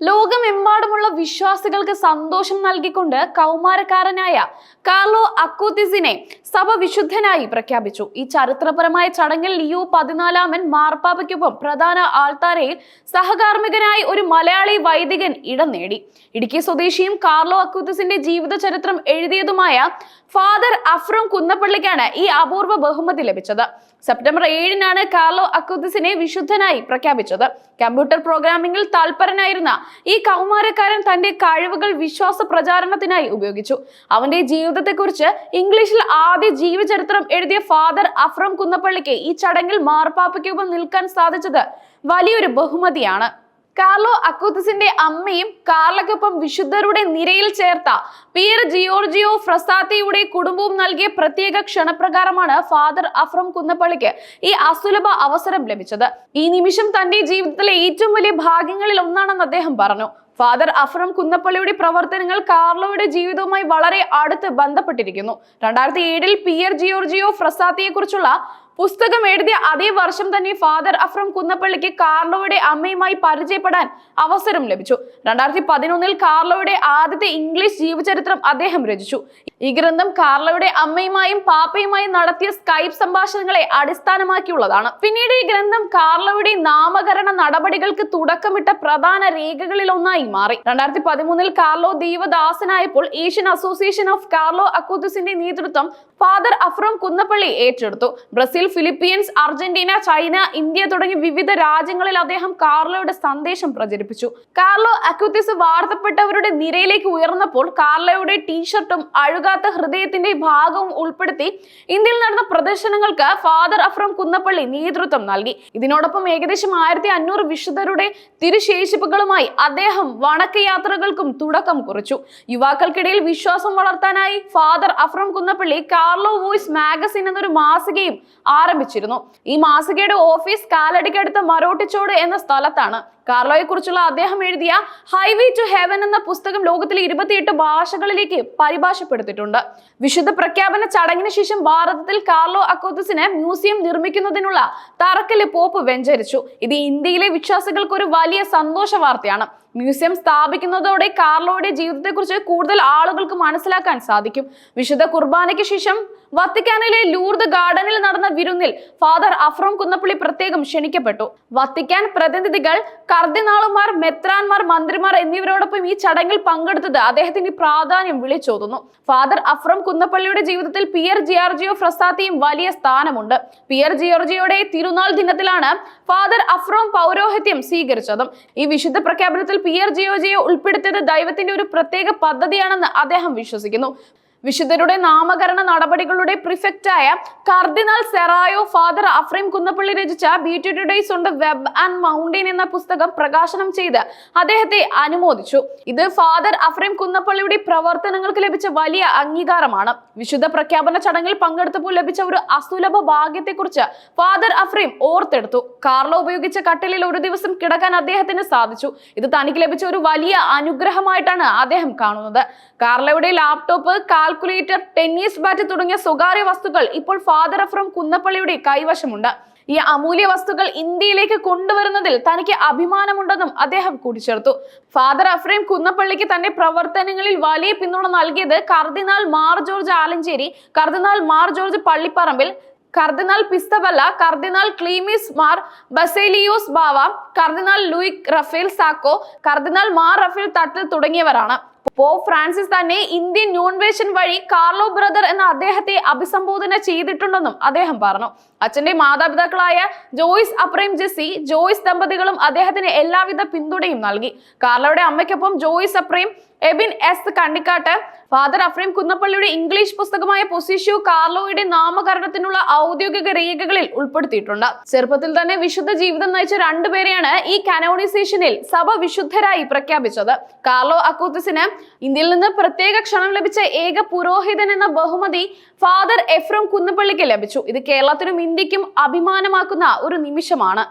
ലോകമെമ്പാടുമുള്ള വിശ്വാസികൾക്ക് സന്തോഷം നൽകിക്കൊണ്ട് കൗമാരക്കാരനായ കാർലോ അക്കൂത്തിസിനെ സഭ വിശുദ്ധനായി പ്രഖ്യാപിച്ചു. ഈ ചരിത്രപരമായ ചടങ്ങിൽ ലിയോ പതിനാലാമൻ മാർപ്പാപ്പയ്ക്കൊപ്പം പ്രധാന ആൾത്താരയിൽ സഹകാർമ്മികനായി ഒരു മലയാളി വൈദികൻ ഇടം നേടി. ഇടുക്കി സ്വദേശിയും കാർലോ അക്കൂത്തിസിന്റെ ജീവിത ചരിത്രം എഴുതിയതുമായ ഫാദർ അഫ്രോം കുന്നപ്പള്ളിക്കാണ് ഈ അപൂർവ ബഹുമതി ലഭിച്ചത്. സെപ്റ്റംബർ ഏഴിനാണ് കാർലോ അക്കുദിസിനെ വിശുദ്ധനായി പ്രഖ്യാപിച്ചത്. കമ്പ്യൂട്ടർ പ്രോഗ്രാമിംഗിൽ താൽപരനായിരുന്ന ഈ കൗമാരക്കാരൻ തന്റെ കഴിവുകൾ വിശ്വാസ പ്രചാരണത്തിനായി ഉപയോഗിച്ചു. അവന്റെ ജീവിതത്തെക്കുറിച്ച് ഇംഗ്ലീഷിൽ ആദ്യ ജീവചരിത്രം എഴുതിയ ഫാദർ അഫ്രം കുന്നപ്പള്ളിക്ക് ഈ ചടങ്ങിൽ മാർപ്പാപ്പയ്ക്കൊപ്പം നിൽക്കാൻ സാധിച്ചത് വലിയൊരു ബഹുമതിയാണ്. കാർലോ അക്കൂത്തസിന്റെ അമ്മയും കാർലയ്ക്കൊപ്പം വിശുദ്ധരുടെ നിരയിൽ ചേർത്ത പിയർ ജിയോർജിയോ ഫ്രസാത്തിയുടെ കുടുംബവും നൽകിയ പ്രത്യേക ക്ഷണപ്രകാരമാണ് ഫാദർ അഫ്രം കുന്നപ്പള്ളിക്ക് ഈ അസുലഭ അവസരം ലഭിച്ചത്. ഈ നിമിഷം തന്റെ ജീവിതത്തിലെ ഏറ്റവും വലിയ ഭാഗ്യങ്ങളിൽ ഒന്നാണെന്ന് അദ്ദേഹം പറഞ്ഞു. ഫാദർ അഫ്രം കുന്നപ്പള്ളിയുടെ പ്രവർത്തനങ്ങൾ കാർലോയുടെ ജീവിതവുമായി വളരെ അടുത്ത് ബന്ധപ്പെട്ടിരിക്കുന്നു. രണ്ടായിരത്തി ഏഴിൽ പിയർ ജിയോർജിയോ ഫ്രസാത്തിയെ കുറിച്ചുള്ള പുസ്തകം എഴുതിയ അതേ വർഷം തന്നെ ഫാദർ അഫ്രം കുന്നപ്പള്ളിക്ക് കാർലോയുടെ അമ്മയുമായി പരിചയപ്പെടാൻ അവസരം ലഭിച്ചു. രണ്ടായിരത്തി പതിനൊന്നിൽ കാർലോയുടെ ആദ്യത്തെ ഇംഗ്ലീഷ് ജീവചരിത്രം അദ്ദേഹം രചിച്ചു. ഈ ഗ്രന്ഥം കാർലോയുടെ അമ്മയുമായും പാപ്പയുമായും നടത്തിയ സ്കൈപ്പ് സംഭാഷണങ്ങളെ അടിസ്ഥാനമാക്കിയുള്ളതാണ്. പിന്നീട് ഈ ഗ്രന്ഥം കാർലോയുടെ നാമകരണ നടപടികൾക്ക് തുടക്കമിട്ട പ്രധാന രേഖകളിൽ ഒന്നായി മാറി. രണ്ടായിരത്തി പതിമൂന്നിൽ കാർലോ ദീപദാസനായപ്പോൾ ഏഷ്യൻ അസോസിയേഷൻ ഓഫ് കാർലോ അക്കൂത്തസിന്റെ നേതൃത്വം ഫാദർ അഫ്രോം കുന്നപ്പള്ളി ഏറ്റെടുത്തു. Brazil Philippines Argentina China India തുടങ്ങി വിവിധ രാജ്യങ്ങളിൽ അദ്ദേഹം കാർലോയുടെ സന്ദേശം പ്രചരിപ്പിച്ചു. കാർലോ അക്യൂത്തിസ് വാർത്തപ്പെട്ടവരുടെ നിരയിലേക്ക് ഉയർന്നപ്പോൾ കാർലോയുടെ ടീഷർട്ടും അഴുകാത്ത ഹൃദയത്തിന്റെ ഭാഗവും ഉൾപ്പെടുത്തി ഇന്ത്യയിൽ നടന്ന പ്രദർശനങ്ങൾക്ക് ഫാദർ അഫ്രോം കുന്നപ്പള്ളി നേതൃത്വം നൽകി. ഇതിനോടൊപ്പം ഏകദേശം ആയിരത്തി അഞ്ഞൂറ് വിശുദ്ധരുടെ തിരുശേഷിപ്പുകളുമായി അദ്ദേഹം വണക്കയാത്രകൾക്കും തുടക്കം കുറിച്ചു. യുവാക്കൾക്കിടയിൽ വിശ്വാസം വളർത്താനായി father Aphrem Kunnappally Carlo voice magazine എന്നൊരു മാസികയും ആരംഭിച്ചിരുന്നു. ഈ മാസികയുടെ ഓഫീസ് കാലടിക്കടുത്ത മരോട്ടിച്ചോട് എന്ന സ്ഥലത്താണ്. കാർലോയെ കുറിച്ചുള്ള അദ്ദേഹം എഴുതിയ ഹൈവേ ടു ഹെവൻ എന്ന പുസ്തകം ലോകത്തിലെ ഇരുപത്തിയെട്ട് ഭാഷകളിലേക്ക് പരിഭാഷപ്പെടുത്തിയിട്ടുണ്ട്. വിശുദ്ധ പ്രഖ്യാപന ചടങ്ങിന് ശേഷം ഭാരതത്തിൽ കാർലോ അക്കോത്തസിന് മ്യൂസിയം നിർമ്മിക്കുന്നതിനുള്ള തറക്കല്ല് പോപ്പ് വെഞ്ചരിച്ചു. ഇത് ഇന്ത്യയിലെ വിശ്വാസികൾക്ക് ഒരു വലിയ സന്തോഷ വാർത്തയാണ്. മ്യൂസിയം സ്ഥാപിക്കുന്നതോടെ കാർലോയുടെ ജീവിതത്തെക്കുറിച്ച് കൂടുതൽ ആളുകൾക്ക് മനസ്സിലാക്കാൻ സാധിക്കും. വിശുദ്ധ കുർബാനയ്ക്ക് ശേഷം വത്തിക്കാനിലെ ലൂർദ് ഗാർഡനിൽ നടന്ന വിരുന്നിൽ ഫാദർ അഫ്രോം കുന്നപ്പള്ളി പ്രത്യേകം ക്ഷണിക്കപ്പെട്ടു. വത്തിക്കാൻ പ്രതിനിധികൾ കർദിനാളുമാർ മെത്രാൻമാർ മന്ത്രിമാർ എന്നിവരോടൊപ്പം ഈ ചടങ്ങിൽ പങ്കെടുത്തത് അദ്ദേഹത്തിന്റെ പ്രാധാന്യം വിളിച്ചോതുന്നു. ഫാദർ അഫ്രം കുന്നപ്പള്ളിയുടെ ജീവിതത്തിൽ പിയർ ജിയോർജിയോ ഫ്രസാത്തിയും വലിയ സ്ഥാനമുണ്ട്. പിയർ ജിയോർജിയോയുടെ തിരുനാൾ ദിനത്തിലാണ് ഫാദർ അഫ്രോം പൗരോഹിത്യം സ്വീകരിച്ചതും. ഈ വിശുദ്ധ പ്രഖ്യാപനത്തിൽ പിയർ ജിയോജിയോ ഉൾപ്പെടുത്തിയത് ദൈവത്തിന്റെ ഒരു പ്രത്യേക പദ്ധതിയാണെന്ന് അദ്ദേഹം വിശ്വസിക്കുന്നു. വിശുദ്ധരുടെ നാമകരണ നടപടികളുടെ പ്രിഫക്റ്റായ കർദിനാൾ സെറായോ ഫാദർ അഫ്രീം കുന്നപ്പള്ളി രചിച്ച beauty on the web and mountain എന്ന പുസ്തകം പ്രകാശനം ചെയ്ത് അദ്ദേഹത്തെ അനുമോദിച്ചു. ഇത് ഫാദർ അഫ്രീം കുന്നപ്പള്ളിയുടെ പ്രവർത്തനങ്ങൾക്ക് ലഭിച്ച വലിയ അംഗീകാരമാണ്. വിശുദ്ധ പ്രഖ്യാപന ചടങ്ങിൽ പങ്കെടുത്തപ്പോൾ ലഭിച്ച ഒരു അസുലഭ ഭാഗ്യത്തെക്കുറിച്ച് ഫാദർ അഫ്രീം ഓർത്തെടുത്തു. കാർലോ ഉപയോഗിച്ച കട്ടിലിൽ ഒരു ദിവസം കിടക്കാൻ അദ്ദേഹത്തിന് സാധിച്ചു. ഇത് തനിക്ക് ലഭിച്ച ഒരു വലിയ അനുഗ്രഹമായിട്ടാണ് അദ്ദേഹം കാണുന്നത്. കാർലോയുടെ ലാപ്ടോപ്പ് കാൽക്കുലേറ്റർ ടെന്നീസ് ബാറ്റ് തുടങ്ങിയ സ്വകാര്യ വസ്തുക്കൾ ഇപ്പോൾ ഫാദർ അഫ്രം കുന്നപ്പള്ളിയുടെ കൈവശമുണ്ട്. ഈ അമൂല്യ വസ്തുക്കൾ ഇന്ത്യയിലേക്ക് കൊണ്ടുവരുന്നതിൽ തനിക്ക് അഭിമാനമുണ്ടെന്നും അദ്ദേഹം കൂട്ടിച്ചേർത്തു. ഫാദർ അഫ്രീം കുന്നപ്പള്ളിക്ക് തന്റെ പ്രവർത്തനങ്ങളിൽ വലിയ പിന്തുണ നൽകിയത് cardinal Mar George Alencherry cardinal Mar George Pallipparambil cardinal Pizzaballa cardinal Cleemis Mar Baselios Bava cardinal Louis Raphael Sako cardinal Mar Raphael Thattil തുടങ്ങിയവരാണ്. പോപ്പ് ഫ്രാൻസിസ് തന്നെ ഇന്ത്യൻ ന്യൂൺവേഷൻ വഴി കാർലോ ബ്രദർ എന്ന അദ്ദേഹത്തെ അഭിസംബോധന ചെയ്തിട്ടുണ്ടെന്നും അദ്ദേഹം പറഞ്ഞു. അച്ഛന്റെ മാതാപിതാക്കളായ ജോയിസ് അപ്രേം ജെസ്സി ജോയിസ് ദമ്പതികളും അദ്ദേഹത്തിന് എല്ലാവിധ പിന്തുണയും നൽകി. കാർലോയുടെ അമ്മയ്ക്കൊപ്പം Joyce Aphrem Ebin S Kannikkatt. Father Aphrem കുന്നപ്പള്ളിയുടെ English പുസ്തകമായ പൊസിഷ്യോ കാർലോയുടെ നാമകരണത്തിനുള്ള ഔദ്യോഗിക രേഖകളിൽ ഉൾപ്പെടുത്തിയിട്ടുണ്ട്. ചെറുപ്പത്തിൽ തന്നെ വിശുദ്ധ ജീവിതം നയിച്ച രണ്ടുപേരെയാണ് ഈ കാനോണിസേഷനിൽ സഭ വിശുദ്ധരായി പ്രഖ്യാപിച്ചത്. കാർലോ അക്കൂത്തിസിന് ഇന്ത്യയിൽ നിന്ന് പ്രത്യേക ക്ഷണം ലഭിച്ച ഏക പുരോഹിതൻ എന്ന ബഹുമതി ഫാദർ എഫ്രം കുന്നപ്പള്ളിക്ക് ലഭിച്ചു. ഇത് കേരളത്തിനും ഇന്ത്യക്കും അഭിമാനമാക്കുന്ന ഒരു നിമിഷമാണ്.